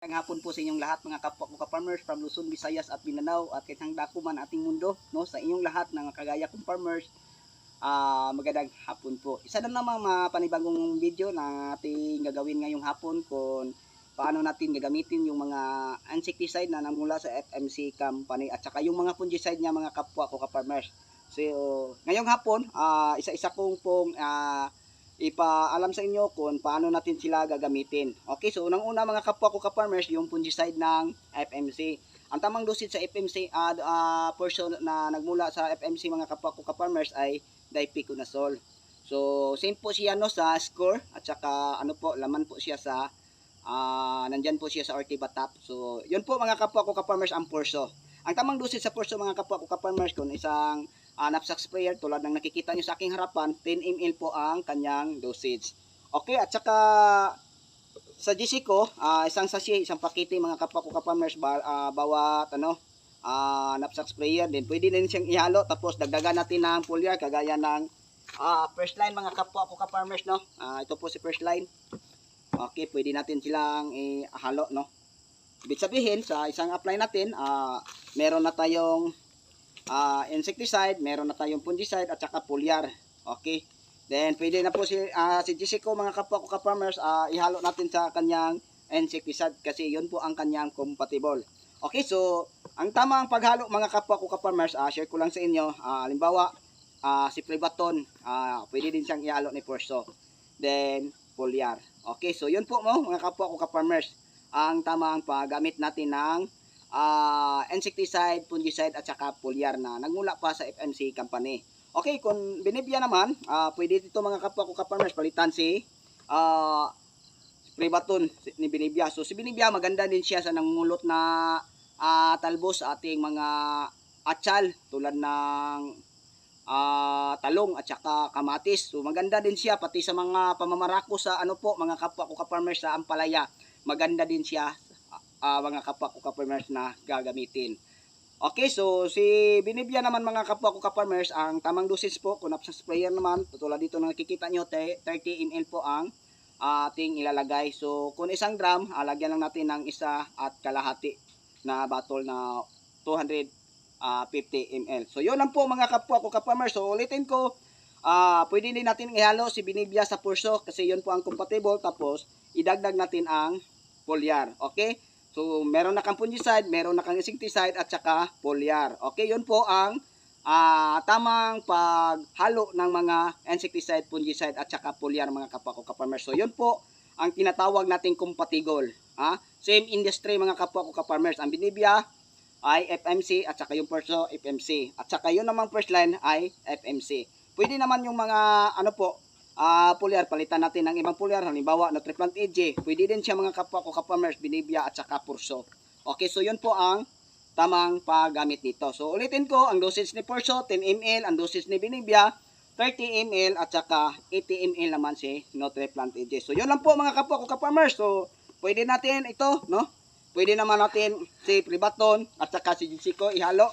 Ang hapon po sa inyong lahat mga kapwa ko ka-farmers from Luzon, Visayas at Mindanao at kahit hang dako man ating mundo no sa inyong lahat ng kagaya kong farmers ah magandang hapon po. Isa na namang mga panibagong video na ating gagawin ngayong hapon kung paano natin gagamitin yung mga insecticide na namula sa FMC company at saka yung mga fungicide niya mga kapwa ko ka-farmers. So ngayong hapon ah, isa-isa kong pong ah, ipaalam sa inyo kung paano natin sila gagamitin. Okay, so unang-una mga kapwa ko ka-farmers, yung fungicide ng FMC. Ang tamang dosage sa FMC uh, uh, portion na nagmula sa FMC mga kapwa ko ka-farmers ay dipiconazole. So, same po siya no sa score at saka ano po, laman po siya sa ah nandyan po siya sa Ortibatap. So, yun po mga kapwa ko ka-farmers ang porso. Ang tamang dosage sa porso mga kapwa ko ka-farmers kung isang uh, knapsack sprayer tulad ng nakikita nyo sa aking harapan 10 ml po ang kanyang dosage. Okay at saka sa GC ko ah, isang sachet isang pakete mga kapwa ko ka-farmers ba, ah, bawat ano ah, knapsack sprayer din. Pwede din siyang ihalo tapos dagdagan natin ng foliar kagaya ng ah, first line mga kapwa ko ka-farmers no? Ah, ito po si first line. Okay pwede natin silang ihalo no? Ibig sabihin sa isang apply natin ah, meron na tayong ah, insecticide, meron na tayong fungicide at saka foliar. Okay? Then pwede na po si ah, si Jessico mga kapwa ko ka-farmers ah, ihalo natin sa kanyang insecticide kasi yun po ang kanyang compatible. Okay, so ang tamang paghalo mga kapwa ko ka-farmers, ah, share ko lang sa inyo. Ah, halimbawa, ah, si Privaton, ah, pwede din siyang ihalo ni Porso. Then foliar. Okay, so yun po mo mga kapwa ko ka-farmers. Ang tamang paggamit natin ng ah insecticide, fungicide at saka foliar na nagmula pa sa FMC company. Okay, kung binibya naman, ah pwede dito mga kapwa ko ka-farmers palitan si ah Privaton ni Binibya. So si Binibya maganda din siya sa nangulot na ah, talbos ating mga atsal tulad ng ah, talong at saka kamatis. So maganda din siya pati sa mga pamamarako sa ano po mga kapwa ko ka-farmers sa Ampalaya. Maganda din siya ah, mga kapwa ko ka-farmers na gagamitin. Okay, so si binibya naman mga kapwa ko ka-farmers, ang tamang dosage po, kung sa sprayer naman, tulad dito na nakikita nyo, te- 30 ml po ang ating ilalagay. So kung isang drum, ah, lagyan lang natin ng isa at kalahati na bottle na 250 ml. So yun lang po mga kapwa ko ka-farmers. So ulitin ko, ah pwede din natin ihalo si binibya sa purso kasi yun po ang compatible. Tapos idagdag natin ang foliar. Okay? So, meron na kang fungicide, meron na kang insecticide at saka foliar. Okay, yun po ang ah, tamang paghalo ng mga insecticide, fungicide at saka foliar mga kapwa ko ka-farmers. So, yun po ang tinatawag nating compatible. Ha? Same industry mga kapwa ko ka-farmers. Ang binibya ay FMC at saka yung perso FMC. At saka yun namang first line ay FMC. Pwede naman yung mga ano po, ah pulyar, palitan natin ng ibang pulyar, halimbawa na triplant AJ, pwede din siya mga kapwa ko ka-farmers, binibya at saka purso. Okay, so yun po ang tamang paggamit nito. So ulitin ko, ang dosage ni purso, 10 ml, ang dosage ni binibya, 30 ml at saka 80 ml naman si Nutriplant AJ. So yun lang po mga kapwa ko ka-farmers. So pwede natin ito, no? Pwede naman natin si Privaton at saka si Jessico ihalo.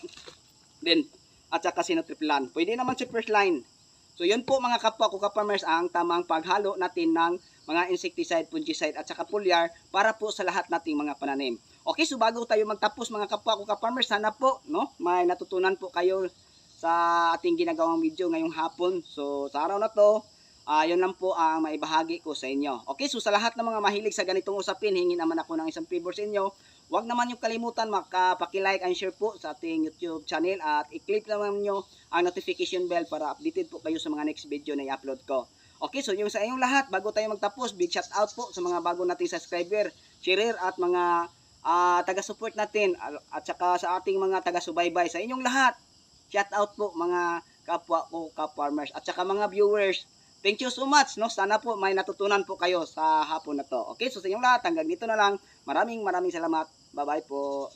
Then, at saka si Nutriplan. Pwede naman si First Line. So yun po mga kapwa ko ka-farmers ang tamang paghalo natin ng mga insecticide, fungicide at saka foliar para po sa lahat nating mga pananim. Okay, so bago tayo magtapos mga kapwa ko ka-farmers, sana po no, may natutunan po kayo sa ating ginagawang video ngayong hapon. So sa araw na to, ah yun lang po ang maibahagi ko sa inyo. Okay, so sa lahat ng mga mahilig sa ganitong usapin, hingin naman ako ng isang favor sa inyo. Huwag naman yung kalimutan makapaki-like and share po sa ating YouTube channel at i-click naman nyo ang notification bell para updated po kayo sa mga next video na i-upload ko. Okay, so yung sa inyong lahat, bago tayo magtapos, big shout out po sa mga bago nating subscriber, sharer at mga ah, taga-support natin at saka sa ating mga taga-subaybay sa inyong lahat. Shout out po mga kapwa ko ka-farmers at saka mga viewers. Thank you so much, no? Sana po may natutunan po kayo sa hapon na to. Okay, so sa inyong lahat, hanggang dito na lang. Maraming maraming salamat. Bye-bye po.